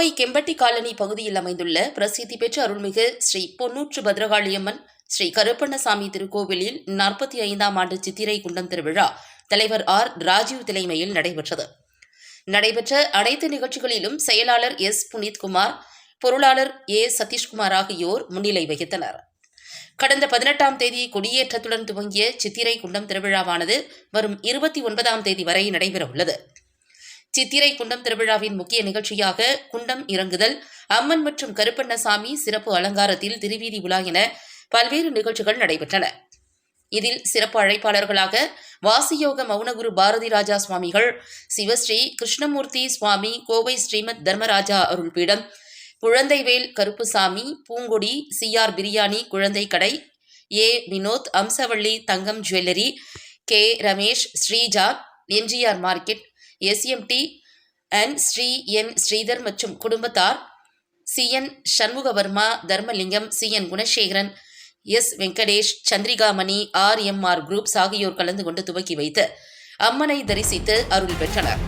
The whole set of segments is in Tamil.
கோவை கெம்பட்டி காலனி பகுதியில் அமைந்துள்ள பிரசித்தி பெற்ற அருள்மிகு ஸ்ரீ பொன்னூற்று பத்ரகாளியம்மன் ஸ்ரீ கருப்பண்ணசாமி திருக்கோவிலில் நாற்பத்தி ஐந்தாம் ஆண்டு சித்திரை குண்டம் திருவிழா தலைவர் ஆர். ராஜீவ் தலைமையில் நடைபெற்றது. நடைபெற்ற அனைத்து நிகழ்ச்சிகளிலும் செயலாளர் எஸ். புனித்குமார் பொருளாளர் ஏ. சதீஷ்குமார் ஆகியோர் முன்னிலை வகித்தனர். கடந்த பதினெட்டாம் தேதி கொடியேற்றத்துடன் துவங்கிய சித்திரை குண்டம் திருவிழாவானது வரும் இருபத்தி ஒன்பதாம் தேதி வரை நடைபெறவுள்ளது. சித்திரை குண்டம் திருவிழாவின் முக்கிய நிகழ்ச்சியாக குண்டம் இறங்குதல் அம்மன் மற்றும் கருப்பண்ணசாமி சிறப்பு அலங்காரத்தில் திருவீதி உலா என பல்வேறு நிகழ்ச்சிகள் நடைபெற்றன. இதில் சிறப்பு அழைப்பாளர்களாக வாசியோக மௌனகுரு பாரதி ராஜா சுவாமிகள் சிவஸ்ரீ கிருஷ்ணமூர்த்தி சுவாமி கோவை ஸ்ரீமத் தர்மராஜா அருள்பீடம் குழந்தைவேல் கருப்புசாமி பூங்கொடி சிஆர் பிரியாணி குழந்தை கடை A Vinoth Amsavalli Thangam jewellery K Ramesh Sreeja MGR market SMT and Sri N Sridhar மற்றும் குடும்பத்தார். C N Shanmugavarma Dharmalingam C N Gunasekaran S Venkatesh Chandrikamani R M R groups ஆகியோர் கலந்து கொண்டு துவக்கி வைத்து அம்மனை தரிசித்து அருள் பெற்றனர்.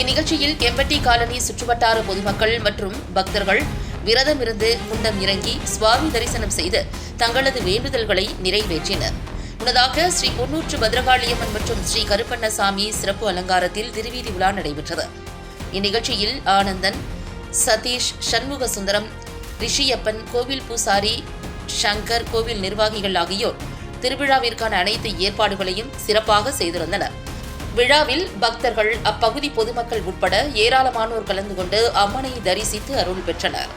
இந்நிகழ்ச்சியில் கெம்பட்டி காலனி சுற்றுவட்டார பொதுமக்கள் மற்றும் பக்தர்கள் விரதமிருந்து குண்டம் இறங்கி சுவாமி தரிசனம் செய்து தங்களது வேண்டுதல்களை நிறைவேற்றினர். முன்னதாக ஸ்ரீ பொன்னூற்று பத்ரகாளியம்மன் மற்றும் ஸ்ரீ கருப்பண்ணசாமி சிறப்பு அலங்காரத்தில் திருவீதி உலா நடைபெற்றது. இந்நிகழ்ச்சியில் ஆனந்தன் சதீஷ் சண்முக சுந்தரம் ரிஷியப்பன் கோவில் பூசாரி ஷங்கர் கோவில் நிர்வாகிகள் ஆகியோர் திருவிழாவிற்கான அனைத்து ஏற்பாடுகளையும் சிறப்பாக செய்திருந்தனர். விழாவில் பக்தர்கள் அப்பகுதி பொதுமக்கள் உட்பட ஏராளமானோர் கலந்து கொண்டு அம்மனை தரிசித்து அருள் பெற்றனர்.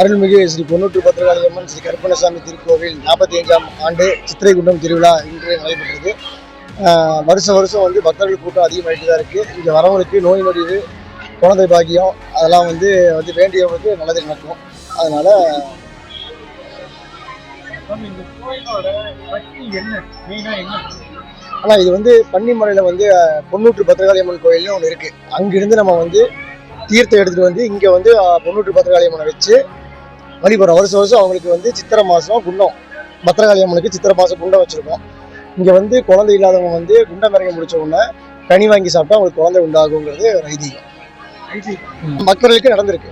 அருள்மிகு ஸ்ரீ பொன்னூற்று பத்திரகாளியம்மன் ஸ்ரீ கருப்பணசாமி திருக்கோவில் நாற்பத்தி ஐந்தாம் ஆண்டு சித்திரை குண்டம் திருவிழா இன்று நடைபெற்றது. வருஷம் வருஷம் வந்து பக்தர்கள் கூட்டம் அதிகமாகிட்டு தான் இருக்குது இங்கே வரவங்களுக்கு நோய் நொடிவு குழந்தை பாக்கியம் அதெல்லாம் வந்து வந்து வேண்டியவங்களுக்கு நல்லது நடக்கும். அதனால ஆனால் இது வந்து பன்னிமலையில் வந்து பொன்னூற்று பத்திரகாளியம்மன் கோயில்னு ஒன்று இருக்குது அங்கிருந்து நம்ம வந்து தீர்த்தம் எடுத்துகிட்டு வந்து இங்கே வந்து பொன்னூற்று பத்திரகாளியம்மனை வச்சு வழிபடுறோம் வருஷம் வருஷம் அவங்களுக்கு வந்து சித்திரை மாதம் குண்டம். பத்திரகாளி அம்மனுக்கு சித்திரை மாதம் குண்டம் வச்சுருக்கோம். இங்கே வந்து குழந்தை இல்லாதவங்க வந்து குண்டம் இறங்கி முடிச்ச உடனே கனி வாங்கி சாப்பிட்டா அவங்களுக்கு குழந்தை உண்டாகுங்கிறது ஒரு ஐதீகம். மக்களுக்கு நடந்திருக்கு.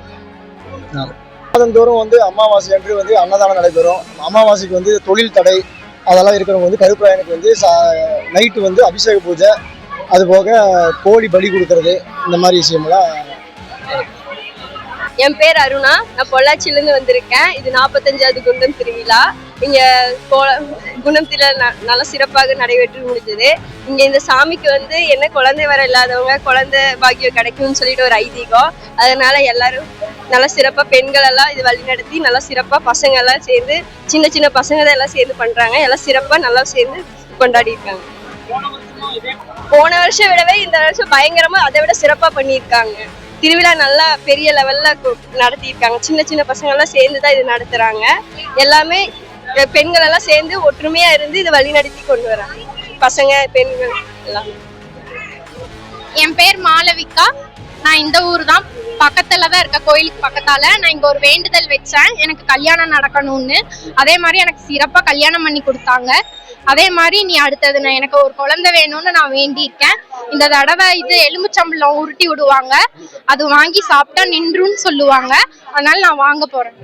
மாதந்தோறும் வந்து அமாவாசை அன்று வந்து அன்னதானம் நடைபெறும். அமாவாசைக்கு வந்து தொழில் தடை அதெல்லாம் இருக்கிறவங்க வந்து கருப்பராயனுக்கு வந்து நைட்டு வந்து அபிஷேக பூஜை அது போக கோழி பலி கொடுக்கறது இந்த மாதிரி விஷயமெல்லாம் என் பேர் அருணா. நான் பொள்ளாச்சியிலேருந்து வந்திருக்கேன். இது நாற்பத்தஞ்சாவது குண்டம் திருவிழா. இங்கே குண்டம் திருவிழா ந- நல்லா சிறப்பாக நடைபெற்று முடிஞ்சது இங்கே இந்த சாமிக்கு வந்து என்ன குழந்தை வர இல்லாதவங்க குழந்தை பாக்கியம் கிடைக்கும்னு சொல்லிட்டு ஒரு ஐதீகம். அதனால எல்லாரும் நல்லா சிறப்பாக பெண்கள் எல்லாம் இது வழிநடத்தி நல்லா சிறப்பாக பசங்க எல்லாம் சேர்ந்து சின்ன சின்ன பசங்க தான் எல்லாம் சேர்ந்து பண்ணுறாங்க எல்லாம் சிறப்பாக நல்லா சேர்ந்து கொண்டாடி இருக்காங்க. போன வருஷம் விடவே இந்த வருஷம் பயங்கரமாக அதை விட சிறப்பாக பண்ணியிருக்காங்க. திருவிழா நல்லா பெரிய லெவல்ல நடத்தியிருக்காங்க. சின்ன சின்ன பசங்க எல்லாம் சேர்ந்து தான் இது நடத்துறாங்க. எல்லாமே பெண்கள் எல்லாம் சேர்ந்து ஒற்றுமையா இருந்து இதை வழிநடத்தி கொண்டு வராங்க. பசங்க பெண்கள் எல்லாம். என் பேர் மாளவிகா. நான் இந்த ஊர் தான். பக்கத்துல தான் இருக்க கோயிலுக்கு பக்கத்தால. நான் இங்க ஒரு வேண்டுதல் வச்சேன். எனக்கு கல்யாணம் நடக்கணும்னு. அதே மாதிரி எனக்கு சிறப்பா கல்யாணம் பண்ணி கொடுத்தாங்க. அதே மாதிரி நீ அடுத்தது நான் எனக்கு ஒரு குழந்தை வேணும்னு நான் வேண்டியிருக்கேன். இந்த தடவை இது எலுமிச்சம்பளம் உருட்டி விடுவாங்க. அது வாங்கி சாப்பிட்டா நின்றுன்னு சொல்லுவாங்க. அதனால நான் வாங்க போறேன்.